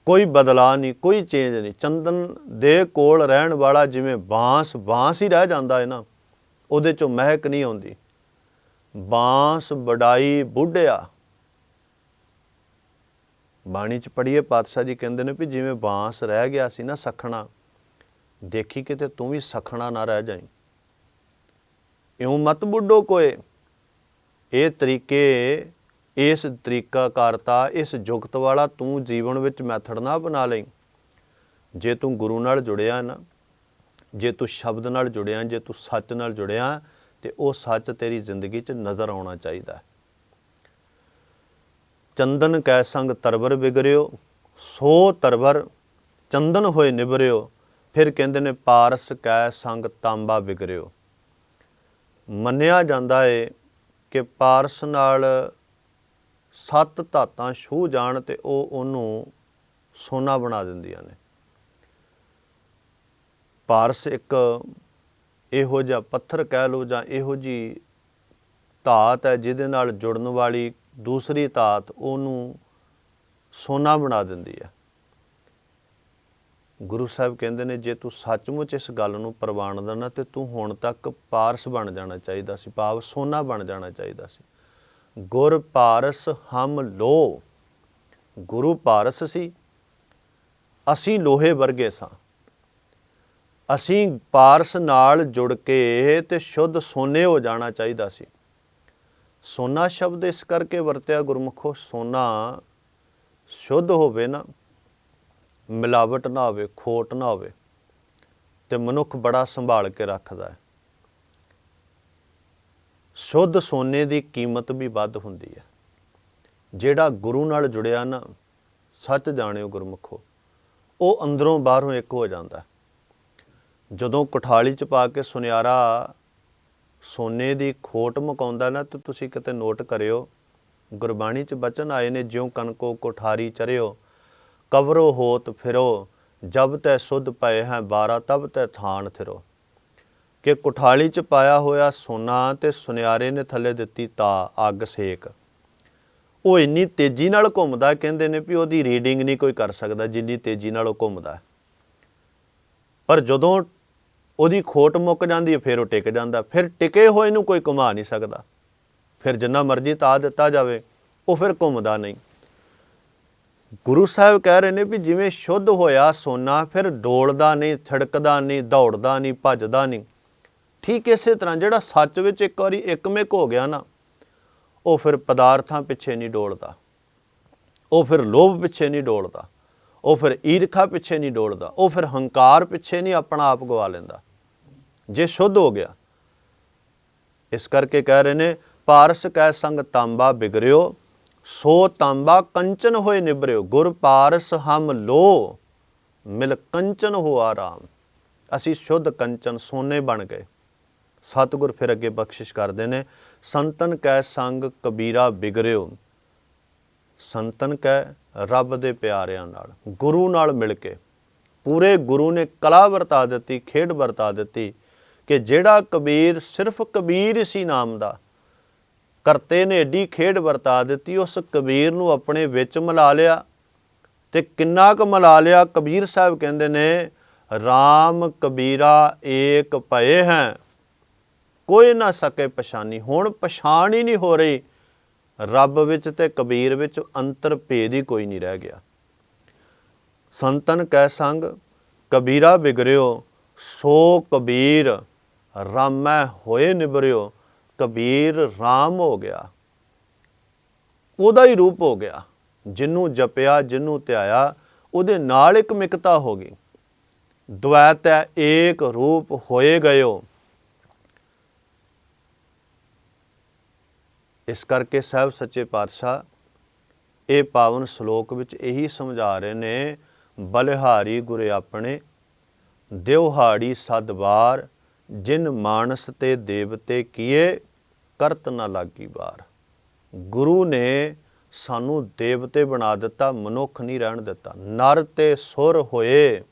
ਕੋਈ ਬਦਲਾਅ ਨਹੀਂ, ਕੋਈ ਚੇਂਜ ਨਹੀਂ। ਚੰਦਨ ਦੇ ਕੋਲ ਰਹਿਣ ਵਾਲਾ ਜਿਵੇਂ ਬਾਂਸ ਬਾਂਸ ਹੀ ਰਹਿ ਜਾਂਦਾ ਹੈ ਨਾ। ਉਹਦੇ ਚੋਂ ਮਹਿਕ ਨਹੀਂ ਆਉਂਦੀ। ਬਾਂਸ ਬੜਾਈ ਬੁੱਢਿਆ। ਬਾਣੀ ਚ ਪੜ੍ਹੀਏ, ਪਾਤਸ਼ਾਹ ਜੀ ਕਹਿੰਦੇ ਨੇ ਵੀ ਜਿਵੇਂ ਬਾਂਸ ਰਹਿ ਗਿਆ ਸੀ ਨਾ ਸਖਣਾ, ਦੇਖੀ ਕਿਤੇ ਤੂੰ ਵੀ ਸਖਣਾ ਨਾ ਰਹਿ ਜਾਈਂ। ਇਉਂ ਮਤ ਬੁੱਢੋ ਕੋਏ, ਇਹ ਤਰੀਕੇ, ਇਸ ਤਰੀਕਾ ਕਰਤਾ, ਇਸ ਜੁਗਤ ਵਾਲਾ ਤੂੰ ਜੀਵਨ ਵਿੱਚ ਮੈਥੜ ਨਾ ਬਣਾ ਲਈ। ਜੇ ਤੂੰ ਗੁਰੂ ਨਾਲ ਜੁੜਿਆ ਨਾ ਜੇ ਤੂੰ ਸ਼ਬਦ ਨਾਲ ਜੁੜਿਆ, ਜੇ ਤੂੰ ਸੱਚ ਨਾਲ ਜੁੜਿਆ, ਤੇ ਉਹ ਸੱਚ ਤੇਰੀ ਜ਼ਿੰਦਗੀ 'ਚ ਨਜ਼ਰ ਆਉਣਾ ਚਾਹੀਦਾ ਹੈ। ਚੰਦਨ ਕੈ ਸੰਗ ਤਰਵਰ ਵਿਗਰਿਓ, ਸੋ ਤਰਵਰ ਚੰਦਨ ਹੋਏ ਨਿਬਰਿਓ ਫਿਰ ਕਹਿੰਦੇ ਨੇ ਪਾਰਸ ਕੈ ਸੰਗ ਤਾਂਬਾ ਵਿਗਰਿਓ। ਮੰਨਿਆ ਜਾਂਦਾ ਏ ਕਿ ਪਾਰਸ ਨਾਲ ਸੱਤ ਧਾਤਾਂ ਛੂ ਜਾਣ ਤੇ ਉਹ ਉਹਨੂੰ ਸੋਨਾ ਬਣਾ ਦਿੰਦੀਆਂ ਨੇ। ਪਾਰਸ ਇੱਕ ਇਹੋ ਜਿਹਾ ਪੱਥਰ ਕਹਿ ਲਓ ਜਾਂ ਇਹੋ ਜੀ ਧਾਤ ਹੈ ਜਿਹਦੇ ਨਾਲ ਜੁੜਨ ਵਾਲੀ ਦੂਸਰੀ ਧਾਤ ਉਹਨੂੰ ਸੋਨਾ ਬਣਾ ਦਿੰਦੀ ਹੈ। ਗੁਰੂ ਸਾਹਿਬ ਕਹਿੰਦੇ ਨੇ, ਜੇ ਤੂੰ ਸੱਚਮੁੱਚ ਇਸ ਗੱਲ ਨੂੰ ਪ੍ਰਵਾਨ ਦੇਣਾ ਤੇ ਤੂੰ ਹੁਣ ਤੱਕ ਪਾਰਸ ਬਣ ਜਾਣਾ ਚਾਹੀਦਾ ਸੀ, ਭਾਵ ਸੋਨਾ ਬਣ ਜਾਣਾ ਚਾਹੀਦਾ ਸੀ। ਗੁਰ ਪਾਰਸ ਹਮ ਲੋ ਗੁਰੂ ਪਾਰਸ ਸੀ, ਅਸੀਂ ਲੋਹੇ ਵਰਗੇ ਸਾਂ। ਅਸੀਂ ਪਾਰਸ ਨਾਲ ਜੁੜ ਕੇ ਤੇ ਸ਼ੁੱਧ ਸੋਨੇ ਹੋ ਜਾਣਾ ਚਾਹੀਦਾ ਸੀ। ਸੋਨਾ ਸ਼ਬਦ ਇਸ ਕਰਕੇ ਵਰਤਿਆ, ਗੁਰਮੁਖੋ, ਸੋਨਾ ਸ਼ੁੱਧ ਹੋਵੇ ਨਾ, ਮਿਲਾਵਟ ਨਾ ਹੋਵੇ, ਖੋਟ ਨਾ ਹੋਵੇ, ਤੇ ਮਨੁੱਖ ਬੜਾ ਸੰਭਾਲ ਕੇ ਰੱਖਦਾ ਹੈ। ਸ਼ੁੱਧ ਸੋਨੇ ਦੀ ਕੀਮਤ ਵੀ ਵੱਧ ਹੁੰਦੀ ਹੈ। ਜਿਹੜਾ ਗੁਰੂ ਨਾਲ ਜੁੜਿਆ ਨਾ, ਸੱਚ ਜਾਣਿਓ ਗੁਰਮੁਖੋ, ਉਹ ਅੰਦਰੋਂ ਬਾਹਰੋਂ ਇੱਕ ਹੋ ਜਾਂਦਾ ਜਦੋਂ ਕੋਠਾਲੀ ਚ ਪਾ ਕੇ ਸੁਨਿਆਰਾ ਸੋਨੇ ਦੀ ਖੋਟ ਮੁਕਾਉਂਦਾ ਨਾ, ਤੇ ਤੁਸੀਂ ਕਿਤੇ ਨੋਟ ਕਰਿਓ, ਗੁਰਬਾਣੀ ਚ ਬਚਨ ਆਏ ਨੇ, ਜਿਉ ਕਨਕੋ ਕੋਠਾਰੀ ਚਰਿਓ, ਕਬਰੋ ਹੋਤ ਫਿਰੋ, ਜਬ ਤੈ ਸੁਧ ਪਏ ਹੈ 12 ਤਬ ਤੈ ਥਾਨ ਥਿਰੋ। ਕਿ ਕੋਠਾਲੀ ਚ ਪਾਇਆ ਹੋਇਆ ਸੋਨਾ ਤੇ ਸੁਨਿਆਰੇ ਨੇ ਥੱਲੇ ਦਿੱਤੀ ਤਾ ਅੱਗ ਸੇਕ। ਉਹ ਇੰਨੀ ਤੇਜ਼ੀ ਨਾਲ ਘੁੰਮਦਾ, ਕਹਿੰਦੇ ਨੇ ਵੀ ਉਹਦੀ ਰੀਡਿੰਗ ਨਹੀਂ ਕੋਈ ਕਰ ਸਕਦਾ, ਜਿੰਨੀ ਤੇਜ਼ੀ ਨਾਲ ਉਹ ਘੁੰਮਦਾ। ਪਰ ਜਦੋਂ ਉਹਦੀ ਖੋਟ ਮੁੱਕ ਜਾਂਦੀ ਹੈ, ਫਿਰ ਉਹ ਟਿਕ ਜਾਂਦਾ। ਫਿਰ ਟਿਕੇ ਹੋਏ ਨੂੰ ਕੋਈ ਘੁਮਾ ਨਹੀਂ ਸਕਦਾ। ਫਿਰ ਜਿੰਨਾ ਮਰਜ਼ੀ ਤਾ ਦਿੱਤਾ ਜਾਵੇ, ਉਹ ਫਿਰ ਘੁੰਮਦਾ ਨਹੀਂ। ਗੁਰੂ ਸਾਹਿਬ ਕਹਿ ਰਹੇ ਨੇ ਵੀ ਜਿਵੇਂ ਸ਼ੁੱਧ ਹੋਇਆ ਸੋਨਾ, ਫਿਰ ਡੋਲਦਾ ਨਹੀਂ, ਥੜਕਦਾ ਨਹੀਂ, ਦੌੜਦਾ ਨਹੀਂ, ਭੱਜਦਾ ਨਹੀਂ। ਠੀਕ ਇਸੇ ਤਰ੍ਹਾਂ ਜਿਹੜਾ ਸੱਚ ਵਿੱਚ ਇੱਕ ਵਾਰੀ ਇੱਕਮਿਕ ਹੋ ਗਿਆ ਨਾ, ਉਹ ਫਿਰ ਪਦਾਰਥਾਂ ਪਿੱਛੇ ਨਹੀਂ ਡੋਲਦਾ। ਉਹ ਫਿਰ ਲੋਭ ਪਿੱਛੇ ਨਹੀਂ ਡੋਲਦਾ। ਉਹ ਫਿਰ ਈਰਖਾ ਪਿੱਛੇ ਨਹੀਂ ਡੋਲਦਾ। ਉਹ ਫਿਰ ਹੰਕਾਰ ਪਿੱਛੇ ਨਹੀਂ ਆਪਣਾ ਆਪ ਗਵਾ ਲੈਂਦਾ। ਜੇ ਸ਼ੁੱਧ ਹੋ ਗਿਆ। ਇਸ ਕਰਕੇ ਕਹਿ ਰਹੇ ਨੇ, ਪਾਰਸ ਕੈ ਸੰਗ ਤਾਂਬਾ ਬਿਗਰਿਓ, ਸੋ ਤਾਂਬਾ ਕੰਚਨ ਹੋਏ ਨਿਬਰਿਓ ਗੁਰ ਪਾਰਸ ਹਮ ਲੋ, ਮਿਲ ਕੰਚਨ ਹੋ ਆਰਾਮ। ਅਸੀਂ ਸ਼ੁੱਧ ਕੰਚਨ ਸੋਨੇ ਬਣ ਗਏ। ਸਤਿਗੁਰ ਫਿਰ ਅੱਗੇ ਬਖਸ਼ਿਸ਼ ਕਰਦੇ ਨੇ, ਸੰਤਨ ਕੈ ਸੰਗ ਕਬੀਰਾ ਬਿਗਰਿਓ, ਸੰਤਨ ਕੈ ਰੱਬ ਦੇ ਪਿਆਰਿਆਂ ਨਾਲ, ਗੁਰੂ ਨਾਲ ਮਿਲ ਕੇ। ਪੂਰੇ ਗੁਰੂ ਨੇ ਕਲਾ ਵਰਤਾ ਦਿੱਤੀ, ਖੇਡ ਵਰਤਾ ਦਿੱਤੀ ਕਿ ਜਿਹੜਾ ਕਬੀਰ ਸਿਰਫ ਕਬੀਰ ਸੀ ਨਾਮ ਦਾ ਕਰਤੇ ਨੇ ਏਡੀ ਖੇਡ ਵਰਤਾ ਦਿੱਤੀ, ਉਸ ਕਬੀਰ ਨੂੰ ਆਪਣੇ ਵਿੱਚ ਮਿਲਾ ਲਿਆ ਤੇ ਕਿੰਨਾ ਕੁ ਮਿਲਾ ਲਿਆ? ਕਬੀਰ ਸਾਹਿਬ ਕਹਿੰਦੇ ਨੇ RAM ਕਬੀਰਾ ਏਕ ਭਏ ਹੈ, ਕੋਈ ਨਾ ਸਕੇ ਪਛਾਣੀ ਹੁਣ ਪਛਾਣ ਹੀ ਨਹੀਂ ਹੋ ਰਹੀ। ਰੱਬ ਵਿੱਚ ਤੇ ਕਬੀਰ ਵਿੱਚ ਅੰਤਰ ਭੇਦ ਹੀ ਕੋਈ ਨਹੀਂ ਰਹਿ ਗਿਆ। ਸੰਤਨ ਕੈ ਸੰਗ, ਕਬੀਰਾ ਬਿਗਰਿਓ ਸੋ ਕਬੀਰ ਰਾਮੈ ਹੋਏ ਨਿਬਰਿਓ, ਕਬੀਰ RAM ਹੋ ਗਿਆ। ਉਹਦਾ ਹੀ ਰੂਪ ਹੋ ਗਿਆ। ਜਿਹਨੂੰ ਜਪਿਆ ਜਿਹਨੂੰ ਧਿਆਇਆ, ਉਹਦੇ ਨਾਲ ਇੱਕ ਮਿਕਤਾ ਹੋ ਗਈ। ਦ્વੈਤ ਹੈ, ਏਕ ਰੂਪ ਹੋਏ ਗਇਓ। ਇਸ ਕਰਕੇ ਸਾਹਿਬ ਸੱਚੇ ਪਾਤਸ਼ਾਹ ਇਹ ਪਾਵਨ ਸ਼ਲੋਕ ਵਿੱਚ ਇਹੀ ਸਮਝਾ ਰਹੇ ਨੇ, ਬਲਿਹਾਰੀ ਗੁਰੇ ਆਪਣੇ ਦਿਵਹਾੜੀ ਸਦਵਾਰ ਜਿਨ ਮਾਨਸ ਤੇ ਦੇਵਤੇ ਕੀਏ, ਕਰਤ ਨਾ ਲਾਗੀ ਬਾਰ ਗੁਰੂ ਨੇ ਸਾਨੂੰ ਦੇਵਤੇ ਬਣਾ ਦਿੱਤਾ, ਮਨੁੱਖ ਨਹੀਂ ਰਹਿਣ ਦਿੱਤਾ। ਨਰ ਤੇ ਸੁਰ ਹੋਏ,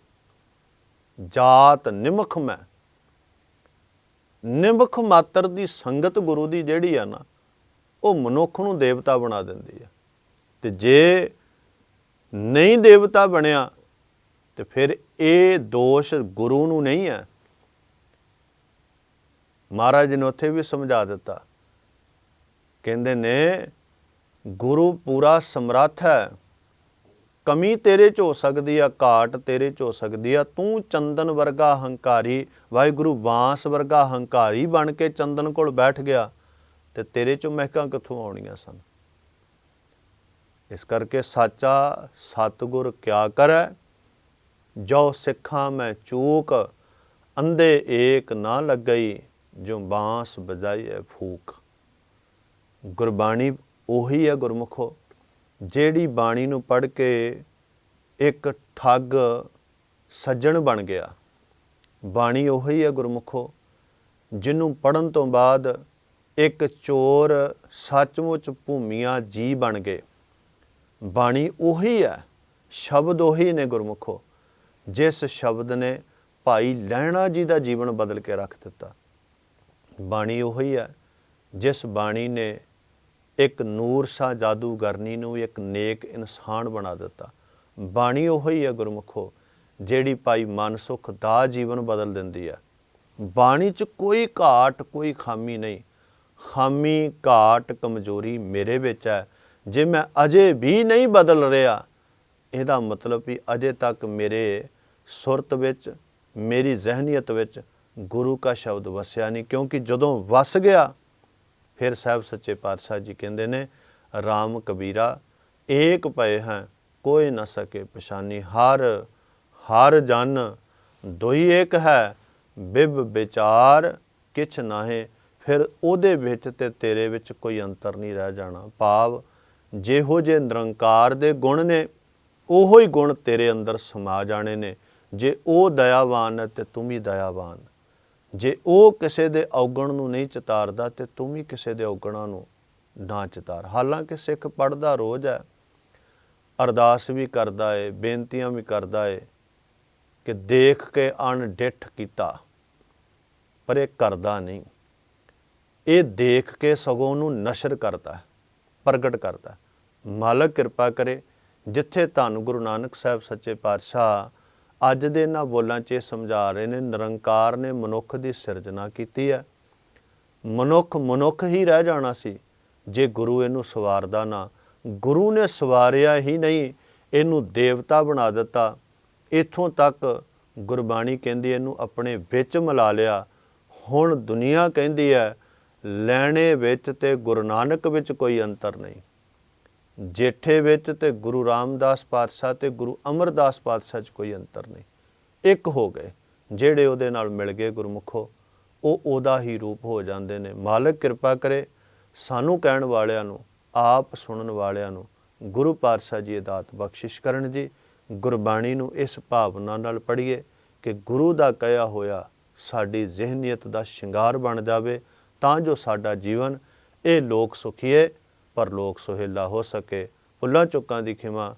ਜਾਤ ਨਿਮਖ ਮੈਂ। ਨਿਮਖ ਮਾਤਰ ਦੀ ਸੰਗਤ ਗੁਰੂ ਦੀ ਜਿਹੜੀ ਆ ਨਾ, ਉਹ ਮਨੁੱਖ ਨੂੰ ਦੇਵਤਾ ਬਣਾ ਦਿੰਦੀ ਆ। ਤੇ ਜੇ ਨਹੀਂ ਦੇਵਤਾ ਬਣਿਆ, ਤੇ ਫਿਰ ਇਹ ਦੋਸ਼ ਗੁਰੂ ਨੂੰ ਨਹੀਂ ਹੈ ਮਹਾਰਾਜ ਨੇ ਉੱਥੇ ਵੀ ਸਮਝਾ ਦਿੱਤਾ। ਕਹਿੰਦੇ ਨੇ, ਗੁਰੂ ਪੂਰਾ ਸਮਰੱਥ ਹੈ। ਕਮੀ ਤੇਰੇ ਚ ਹੋ ਸਕਦੀ ਆ, ਘਾਟ ਤੇਰੇ ਚ ਹੋ ਸਕਦੀ ਆ। ਤੂੰ ਚੰਦਨ ਵਰਗਾ ਹੰਕਾਰੀ, ਵਾਹਿਗੁਰੂ ਬਾਂਸ ਵਰਗਾ ਹੰਕਾਰੀ ਬਣ ਕੇ ਚੰਦਨ ਕੋਲ ਬੈਠ ਗਿਆ ਤੇ ਤੇਰੇ ਚੋਂ ਮਹਿਕਾਂ ਕਿੱਥੋਂ ਆਉਣੀਆਂ ਸਨ? ਇਸ ਕਰਕੇ ਸਾਚਾ ਸਤਗੁਰ ਕਿਆ ਕਰੈ? ਜੋ ਸਿੱਖਾਂ ਮੈਂ ਚੂਕ, ਅੰਧੇ ਏਕ ਨਾ ਲੱਗਈ। ਜੋ ਬਾਂਸ ਬਜਾਈ ਬਜਾਈਏ ਫੂਕ। ਗੁਰਬਾਣੀ ਉਹੀ ਹੈ ਗੁਰਮੁਖੋ, ਜਿਹੜੀ ਬਾਣੀ ਨੂੰ ਪੜ੍ਹ ਕੇ ਇੱਕ ਠੱਗ ਸੱਜਣ ਬਣ ਗਿਆ। ਬਾਣੀ ਉਹੀ ਹੈ ਗੁਰਮੁਖੋ, ਜਿਹਨੂੰ ਪੜਨ ਤੋਂ ਬਾਅਦ ਇੱਕ ਚੋਰ ਸੱਚਮੁੱਚ ਭੂਮੀਆਂ ਜੀ ਬਣ ਗਏ। ਬਾਣੀ ਉਹੀ ਹੈ, ਸ਼ਬਦ ਉਹੀ ਨੇ ਗੁਰਮੁਖੋ, ਜਿਸ ਸ਼ਬਦ ਨੇ ਭਾਈ ਲਹਿਣਾ ਜੀ ਦਾ ਜੀਵਨ ਬਦਲ ਕੇ ਰੱਖ ਦਿੱਤਾ। ਬਾਣੀ ਉਹੀ ਹੈ, ਜਿਸ ਬਾਣੀ ਨੇ ਇੱਕ ਨੂਰ ਸਾ ਜਾਦੂਗਰਨੀ ਨੂੰ ਇੱਕ ਨੇਕ ਇਨਸਾਨ ਬਣਾ ਦਿੱਤਾ। ਬਾਣੀ ਉਹੀ ਹੈ ਗੁਰਮੁਖੋ, ਜਿਹੜੀ ਭਾਈ ਮਨਸੁਖ ਦਾ ਜੀਵਨ ਬਦਲ ਦਿੰਦੀ ਹੈ। ਬਾਣੀ 'ਚ ਕੋਈ ਘਾਟ, ਕੋਈ ਖਾਮੀ ਨਹੀਂ। ਖਾਮੀ, ਘਾਟ, ਕਮਜ਼ੋਰੀ ਮੇਰੇ ਵਿੱਚ ਹੈ। ਜੇ ਮੈਂ ਅਜੇ ਵੀ ਨਹੀਂ ਬਦਲ ਰਿਹਾ, ਇਹਦਾ ਮਤਲਬ ਵੀ ਅਜੇ ਤੱਕ ਮੇਰੇ ਸੁਰਤ ਵਿੱਚ, ਮੇਰੀ ਜ਼ਹਿਨੀਅਤ ਵਿੱਚ ਗੁਰੂ ਕਾ ਸ਼ਬਦ ਵਸਿਆ ਨਹੀਂ, ਕਿਉਂਕਿ ਜਦੋਂ ਵਸ ਗਿਆ, ਫਿਰ ਸਾਹਿਬ ਸੱਚੇ ਪਾਤਸ਼ਾਹ ਜੀ ਕਹਿੰਦੇ ਨੇ RAM ਕਬੀਰਾ, ਏਕ ਪਏ ਹੈ, ਕੋਈ ਨਾ ਸਕੇ ਪਛਾਨੀ, ਹਰ ਹਰ ਜਨ ਦੋਈ ਏਕ ਹੈ, ਬਿਬ ਵਿਚਾਰ ਕਿਛ ਨਾਹੇ, ਫਿਰ ਉਹਦੇ ਵਿੱਚ ਤੇ ਤੇਰੇ ਵਿੱਚ ਕੋਈ ਅੰਤਰ ਨਹੀਂ ਰਹਿ ਜਾਣਾ, ਭਾਵ ਜਿਹੋ ਜੇ ਨਿਰੰਕਾਰ ਦੇ ਗੁਣ ਨੇ, ਉਹੋ ਹੀ ਗੁਣ ਤੇਰੇ ਅੰਦਰ ਸਮਾ ਜਾਣੇ ਨੇ, ਜੇ ਉਹ ਦਇਆਵਾਨ ਹੈ ਤੇ ਤੂੰ ਵੀ ਦਇਆਵਾਨ। ਜੇ ਉਹ ਕਿਸੇ ਦੇ ਔਗਣ ਨੂੰ ਨਹੀਂ ਚਿਤਾਰਦਾ ਤੇ ਤੂੰ ਵੀ ਕਿਸੇ ਦੇ ਔਗਣਾਂ ਨੂੰ ਨਾ ਚਿਤਾਰ। ਹਾਲਾਂਕਿ ਸਿੱਖ ਪੜਦਾ ਰੋਜ਼ ਹੈ, ਅਰਦਾਸ ਵੀ ਕਰਦਾ ਏ, ਬੇਨਤੀਆਂ ਵੀ ਕਰਦਾ ਏ ਕਿ ਦੇਖ ਕੇ ਅਣਡਿੱਠ ਕੀਤਾ, ਪਰ ਇਹ ਕਰਦਾ ਨਹੀਂ। ਇਹ ਦੇਖ ਕੇ ਸਗੋਂ ਨੂੰ ਨਸ਼ਰ ਕਰਦਾ, ਪ੍ਰਗਟ ਕਰਦਾ। ਮਾਲਕ ਕਿਰਪਾ ਕਰੇ, ਜਿੱਥੇ ਤੁਹਾਨੂੰ ਗੁਰੂ ਨਾਨਕ ਸਾਹਿਬ ਸੱਚੇ ਪਾਤਸ਼ਾਹ ਅੱਜ ਦੇ ਇਹਨਾਂ ਬੋਲਾਂ 'ਚ ਇਹ ਸਮਝਾ ਰਹੇ ਨੇ, ਨਿਰੰਕਾਰ ਨੇ ਮਨੁੱਖ ਦੀ ਸਿਰਜਣਾ ਕੀਤੀ ਹੈ। ਮਨੁੱਖ ਮਨੁੱਖ ਹੀ ਰਹਿ ਜਾਣਾ ਸੀ, ਜੇ ਗੁਰੂ ਇਹਨੂੰ ਸਵਾਰਦਾ ਨਾ। ਗੁਰੂ ਨੇ ਸਵਾਰਿਆ ਹੀ ਨਹੀਂ, ਇਹਨੂੰ ਦੇਵਤਾ ਬਣਾ ਦਿੱਤਾ। ਇਥੋਂ ਤੱਕ ਗੁਰਬਾਣੀ ਕਹਿੰਦੀ ਇਹਨੂੰ ਆਪਣੇ ਵਿੱਚ ਮਿਲਾ ਲਿਆ। ਹੁਣ ਦੁਨੀਆ ਕਹਿੰਦੀ ਹੈ, ਲੈਣੇ ਵਿੱਚ ਤੇ ਗੁਰੂ ਨਾਨਕ ਵਿੱਚ ਕੋਈ ਅੰਤਰ ਨਹੀਂ। ਜੇਠੇ ਵਿੱਚ ਤੇ ਗੁਰੂ ਰਾਮਦਾਸ ਪਾਤਸ਼ਾਹ ਤੇ ਗੁਰੂ ਅਮਰਦਾਸ ਪਾਤਸ਼ਾਹ 'ਚ ਕੋਈ ਅੰਤਰ ਨਹੀਂ। ਇੱਕ ਹੋ ਗਏ, ਜਿਹੜੇ ਉਹਦੇ ਨਾਲ ਮਿਲ ਗਏ ਗੁਰਮੁਖੋ, ਉਹ ਉਹਦਾ ਹੀ ਰੂਪ ਹੋ ਜਾਂਦੇ ਨੇ। ਮਾਲਕ ਕਿਰਪਾ ਕਰੇ, ਸਾਨੂੰ ਕਹਿਣ ਵਾਲਿਆਂ ਨੂੰ, ਆਪ ਸੁਣਨ ਵਾਲਿਆਂ ਨੂੰ, ਗੁਰੂ ਪਾਤਸ਼ਾਹ ਜੀ ਇਹ ਦਾਤ ਬਖਸ਼ਿਸ਼ ਕਰਨ ਜੀ। ਗੁਰਬਾਣੀ ਨੂੰ ਇਸ ਭਾਵਨਾ ਨਾਲ ਪੜ੍ਹੀਏ ਕਿ ਗੁਰੂ ਦਾ ਕਹਿਆ ਹੋਇਆ ਸਾਡੀ ਜ਼ਿਹਨੀਅਤ ਦਾ ਸ਼ਿੰਗਾਰ ਬਣ ਜਾਵੇ, ਤਾਂ ਜੋ ਸਾਡਾ ਜੀਵਨ ਇਹ ਲੋਕ ਸੁਖੀਏ ਪਰ ਲੋਕ ਸੁਹੇਲਾ ਹੋ ਸਕੇ। ਭੁੱਲਾਂ ਚੁੱਕਾਂ ਦੀ ਖਿਮਾ